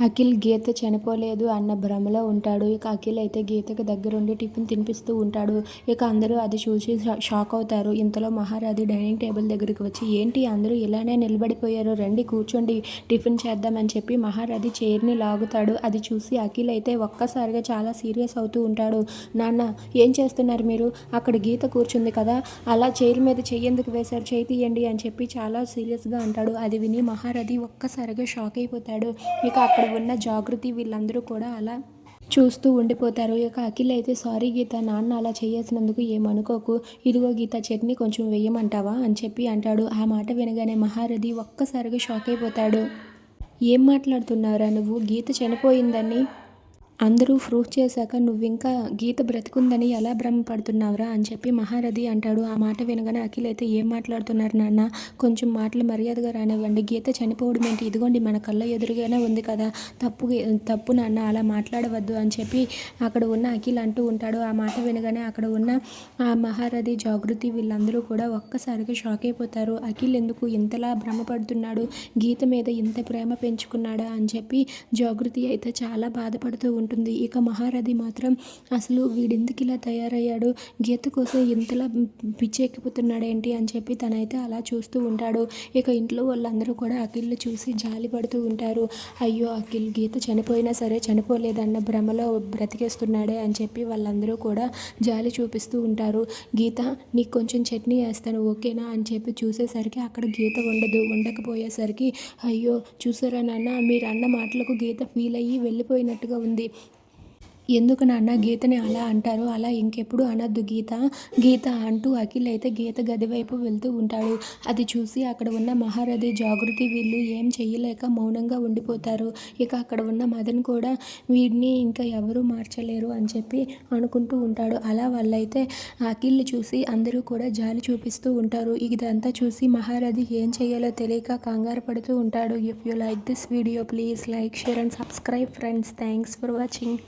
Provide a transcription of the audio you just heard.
అఖిల్ గీత చనిపోలేదు అన్న భ్రమలో ఉంటాడు. ఇక అఖిల్ అయితే గీతకి దగ్గరుండి టిఫిన్ తినిపిస్తూ ఉంటాడు. ఇక అందరూ అది చూసి షాక్ అవుతారు. ఇంతలో మహారాధి డైనింగ్ టేబుల్ దగ్గరికి వచ్చి ఏంటి అందరూ ఇలానే నిలబడిపోయారు? రండి కూర్చోండి టిఫిన్ చేద్దామని చెప్పి మహారాధి చైర్ని లాగుతాడు. అది చూసి అఖిల్ అయితే ఒక్కసారిగా చాలా సీరియస్ అవుతూ ఉంటాడు. నాన్న ఏం చేస్తున్నారు మీరు? అక్కడ గీత కూర్చుంది కదా. అలా చైర్ మీద చెయ్యేందుకు వేశారు? చేయి తీయండి అని చెప్పి చాలా సీరియస్గా అంటాడు. అది విని మహారథి ఒక్కసారిగా షాక్ అయిపోతాడు. ఇక అక్కడ ఉన్న జాగృతి వీళ్ళందరూ కూడా అలా చూస్తూ ఉండిపోతారు. ఇక అఖిల్ అయితే సారీ గీత నాన్న అలా చేయాల్సినందుకు ఏమనుకోకు ఇదిగో గీత చట్నీ కొంచెం వేయమంటావా? అని చెప్పి అంటాడు. ఆ మాట వినగానే మహారథి ఒక్కసారిగా షాక్ అయిపోతాడు. ఏం మాట్లాడుతున్నారా నువ్వు? గీత చనిపోయిందని అందరూ ప్రూఫ్ చేశాక నువ్వు ఇంకా గీత బ్రతుకుందని ఎలా భ్రమపడుతున్నావురా అని చెప్పి మహారథి అంటాడు. ఆ మాట వినగానే అఖిల్ అయితే ఏం మాట్లాడుతున్నారు నాన్న? కొంచెం మాటలు మర్యాదగా రానివ్వండి. గీత చనిపోవడం ఏంటి? ఇదిగోండి మన కళ్ళ ఎదురుగానే ఉంది కదా. తప్పు తప్పు నాన్న అలా మాట్లాడవద్దు అని చెప్పి అక్కడ ఉన్న అఖిల్ అంటూ ఉంటాడు. ఆ మాట వినగానే అక్కడ ఉన్న ఆ మహారథి జాగృతి వీళ్ళందరూ కూడా ఒక్కసారిగా షాక్ అయిపోతారు. అఖిల్ ఎందుకు ఇంతలా భ్రమపడుతున్నాడు? గీత మీద ఇంత ప్రేమ పెంచుకున్నాడా అని చెప్పి జాగృతి అయితే చాలా బాధపడుతూ ఉంటుంది ఉంటుంది. ఇక మహారథి మాత్రం అసలు వీడెందుకు ఇలా తయారయ్యాడు? గీత కోసం ఇంతలా పిచ్చెక్కిపోతున్నాడేంటి అని చెప్పి తనైతే అలా చూస్తూ ఉంటాడు. ఇక ఇంట్లో వాళ్ళందరూ కూడా అఖిల్ని చూసి జాలి పడుతూ ఉంటారు. అయ్యో అఖిల్ గీత చనిపోయినా సరే చనిపోలేదన్న భ్రమలో బ్రతికేస్తున్నాడే అని చెప్పి వాళ్ళందరూ కూడా జాలి చూపిస్తూ ఉంటారు. గీత నీకు కొంచెం చట్నీ వేస్తాను ఓకేనా అని చెప్పి చూసేసరికి అక్కడ గీత ఉండదు. ఉండకపోయేసరికి అయ్యో చూసారా నాన్న మీరు అన్న మాటలకు గీత ఫీల్ అయ్యి వెళ్ళిపోయినట్టుగా ఉంది. ఎందుకు నాన్న గీతని అలా అంటారు? అలా ఇంకెప్పుడు అనద్దు గీత. గీత అంటూ అఖిల్ అయితే గీత గది వైపు వెళ్తూ ఉంటాడు. అది చూసి అక్కడ ఉన్న మహారథి జాగృతి వీళ్ళు ఏం చెయ్యలేక మౌనంగా ఉండిపోతారు. ఇక అక్కడ ఉన్న మదన్ కూడా వీడిని ఇంకా ఎవరూ మార్చలేరు అని చెప్పి అనుకుంటూ ఉంటాడు. అలా వాళ్ళైతే అఖిల్ని చూసి అందరూ కూడా జాలి చూపిస్తూ ఉంటారు. ఇదంతా చూసి మహారథి ఏం చేయాలో తెలియక కంగారు పడుతూ ఉంటాడు. If you like this video please like share and subscribe friends thanks for watching